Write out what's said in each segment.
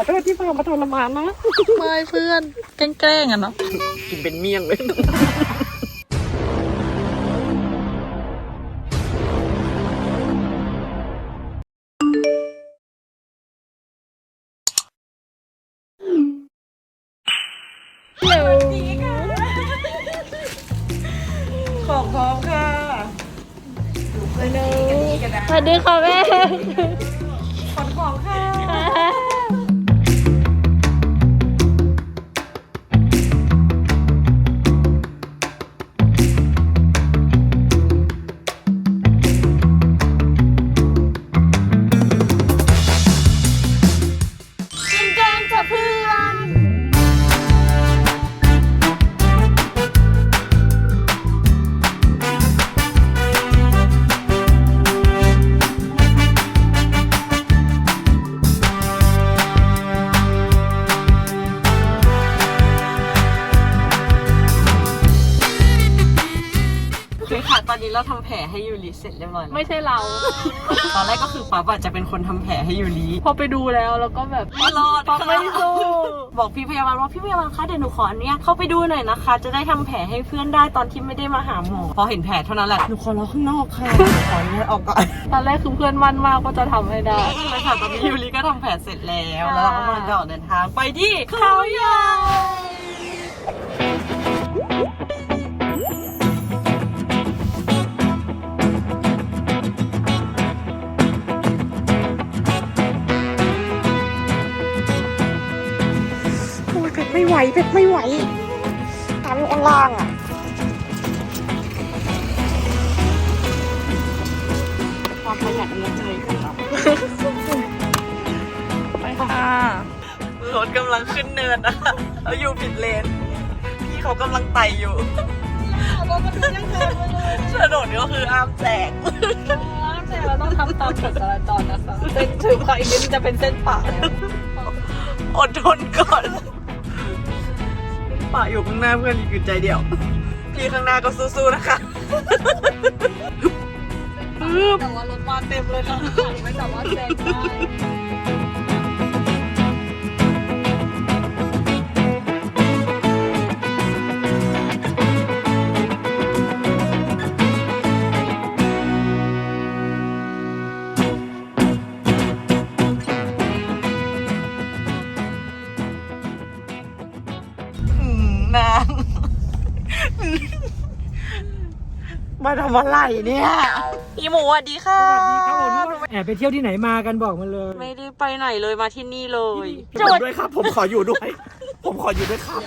อโทษที่พามาทรมานนะไม่เพื่อนแกล้งๆอะเนาะกินเป็นเมี่ยงเลยของพร้อมค่ะสวัสดีค่ะแม่ นนี้เราทำแผลให้ยูริเสร็จเรียบร้อยแล้วไม่ใช่เรา ตอนแรกก็คือป๊าบอะจะเป็นคนทำแผลให้ยูริ พอไปดูแล้วแล้วก็แบบไม่รอด ป๊าไม่สู้บอกพี่พยาบาลว่าพี่พยาบาลคะเดี๋ยวหนูขออันเนี้ยเข้าไปดูหน่อยนะคะ จะได้ทำแผลให้เพื่อนได้ตอนที่ไม่ได้มาหาหมอ พอเห็นแผลเท่านั้นแหละหนูขอรอข้างนอกค่ะขออนุญาตออกก่อนตอนแรกคือเพื่อนมั่นมากว่าจะทำให้ได้เลยค่ะตอนนี้ยูริก็ทำแผลเสร็จแล้ว แล้วเราก็กำลังจะออกเดินทางไปที่เขาใหญ่ เป็ดไม่ไหวเป็ดไม่ไหวตามข้างล่างอะความประหยัดเงินเลยของเราไปค่ะรถกำลังขึ้นเนินนะแล้วอยู่ผิดเลน พี่เขากำลังไต่อยู่ถนนก็คืออ้ามแจกแต่เราต้องทำตามกฎจราจรนะคะเส้นถือพออีกนิดนึงจะเป็นเส้นป่าแล้วอดทนก่อน ป่าอยู่ข้างหน้าเพื่อนอีกอยู่ใจเดียว พี่ข้างหน้าก็สู้ๆนะคะแต่ว่ารถมาเต็มเลยค่ะไม่สามารถแซงได้ มาทำอะไรเนี่ยพี่หมูสวัสดีค่ะสวัสดีครับผมแอบไปเที่ยวที่ไหนมากันบอกมาเลยไม่ได้ไปไหนเลยมาที่นี่เลยผมด้วยครับ ผมขออยู่ด้วย ผมขออยู่ด้วยครับ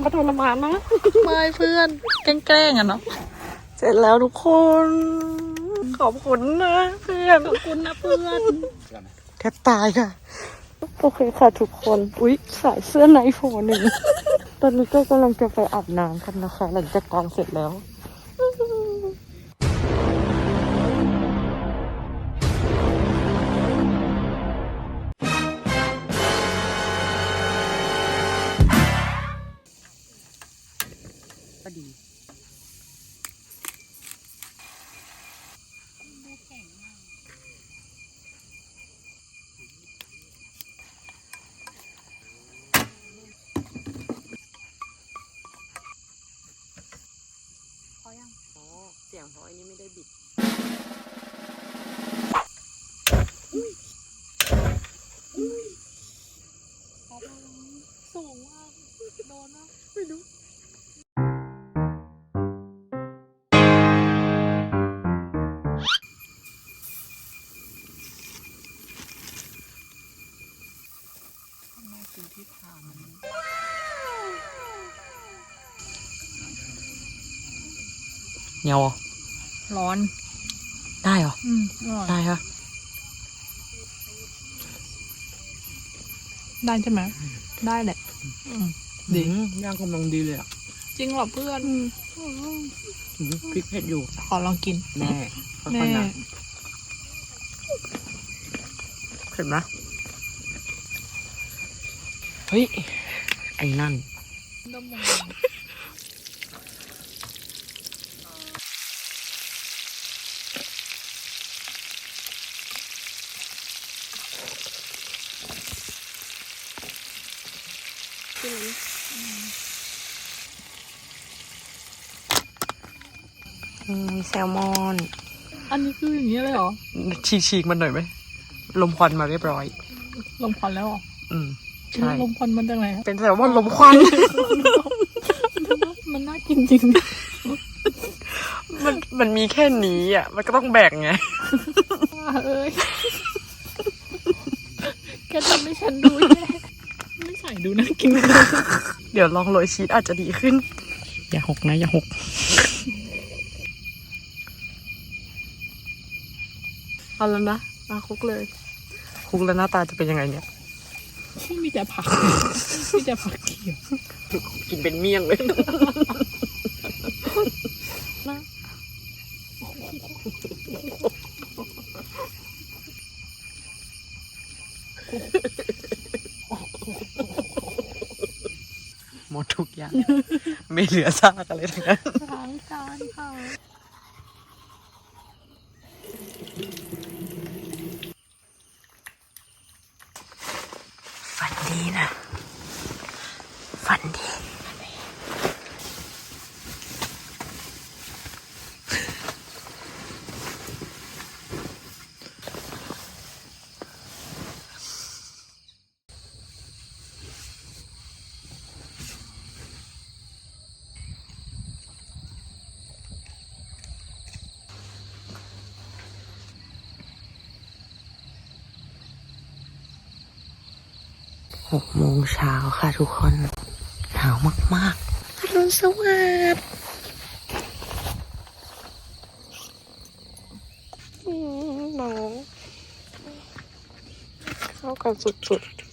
โทษที่พามาทรมานนะไม่เพื่อนแกล้งๆอะเนาะเสร็จแล้วทุกคน ขอบคุณนะเพื่อนขอบคุณนะเพื่อนแทบตายค่ะ โอเคค่ะทุกคน อุ๊ยสายเสื้อไนท์โฟหนึ่งตอนนี้ก็กำลังจะไปอาบน้ำกันนะคะ หลังจากกองเสร็จแล้ว ก็ดีอ๋อเสียงเพราะอันนี้ เนียวร้อน ได้เหรอ อืมอร่อยได้ค่ะได้ใช่ไหมได้แหละอืมดิงย่างกำลังดีเลยอะจริงเหรอเพื่อน อืมพริกเผ็ดอยู่ ขอลองกิน แม่ค่แม่อยๆนะเผ็ดไหม เฮ้ย ไอ้นั่น มีแซลมอน อันนี้คืออย่างนี้เลยเหรอ ฉีกฉีกๆมันหน่อยไหม ลมควันมาเรียบร้อยลมควันแล้วเหรอ อืม ใช่ ลมควันมันจากไหนอะเป็นแซลมอนลมควัน มันน่ากินจริง มันมันมีแค่นี้อะ มันก็ต้องแบ่งไงเอ้ยแกทำให้ฉันดูแย่ไม่ใส่ดูน่ากินเลยเดี๋ยวลองโรยชีสอาจจะดีขึ้น อย่าหกนะ อย่าหกเอาแล้วนะมาคลุกเลยคลุกแล้วหน้าตาจะเป็นยังไงเนี่ยที่ มีแต่ผักมีแต่ผักเขียวกินเป็นเมี่ยงเลยหมดทุกอย่าง ไม่เหลือซากอะไรทั้งนั้นล้างจานค่ะ นดีนะ ฝันดี หกโมงเช้าค่ะทุกคนหนาวมากๆอรุณสวัสดิ์อืมหนาวเข้ากันสุดๆ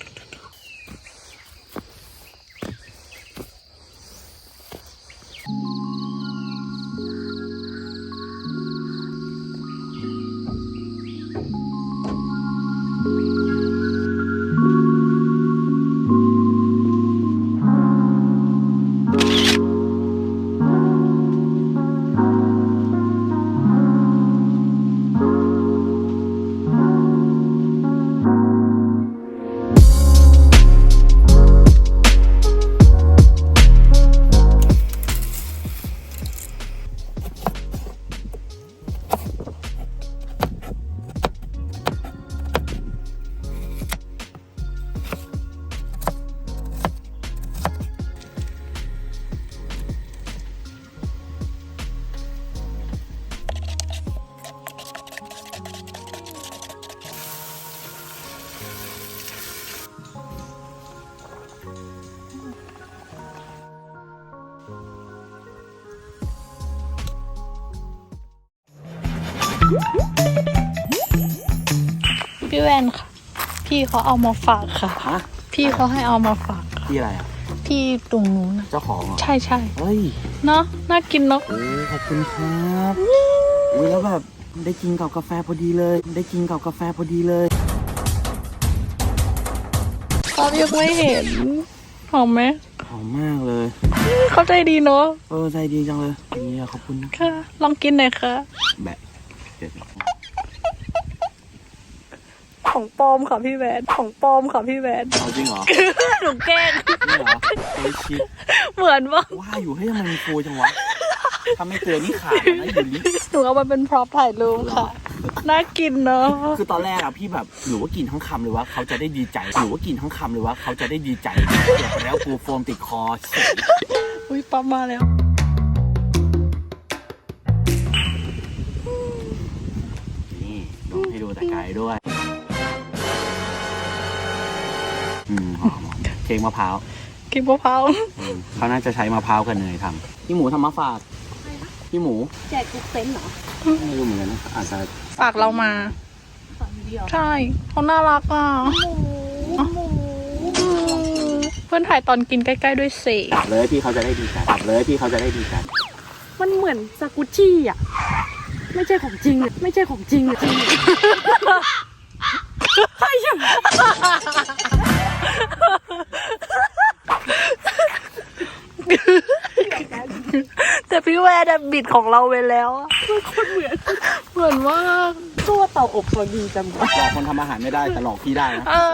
พี่แวนค่ะ พี่เขาเอามาฝากค่ะ ฮะพี่เขาให้เอามาฝากพี่อะไรอะ พี่ตรงนู้นน่ะเจ้าของเหรอใช่ใช่เฮ้ยเนาะน่ากินเนาะโอ้ขอบคุณครับอุ้ยแล้วแบบได้กินกับกาแฟพอดีเลย ได้กินกับกาแฟพอดีเลย เขายังไม่เห็นหอมไหมหอมมากเลย เขาใจดีเนาะเออใจดีจังเลยนี่ขอบคุณนะค่ะ ลองกินหน่อยค่ะ แบะเด็ด ของปลอมค่ะพี่แวนของปลอมค่ะพี่แวนเอาจริงเหรอหนูแกล้งจริงเหรอเฮ้ยชิดเหมือนว่าว่าอยู่ให้ยทำไมมันฟูจังวะถ้าไม่เตือนนี่ขาดนะอยู่นี่หนูเอามาเป็นพร็อพถ่ายรูปค่ะ น่ากินเนาะคือตอนแรกอะพี่แบบหรือว่ากินทั้งคำเลยว่าเขาจะได้ดีใจหรือว่ากินทั้งคำเลยว่าเขาจะได้ดีใจเดี๋ยวแล้วกูโฟมติดคอเฉยอุ้ยปั๊มมาแล้ว อืมหอมๆเค้กมะพร้าวกินมะพร้าวอืมเขาน่าจะใช้มะพร้าวกับเนยทำพี่หมูทำมาฝากพี่หมูแจกทุกเต็นท์เหรอไม่รู้เหมือนกันนะอาจจะฝากเรามาฝั่งเดียวใช่เขาน่ารักอะหมูหมูอืมเพื่อนถ่ายตอนกินใกล้ๆด้วยเสตัดเลยพี่เขาจะได้ดีใจตัดเลยพี่เขาจะได้ดีใจมันเหมือนสกุชี่อะ ไม่ใช่ของจริงอะไม่ใช่ของจริงอะจริงใช่ใช่ แต่พี่แวร์ดับบิดของเราไปแล้วอะเหมือนว่าตัวเต่าอบตัวดีจังวะ หลอกคนทำอาหารไม่ได้แต่หลอกพี่ได้นะ เออ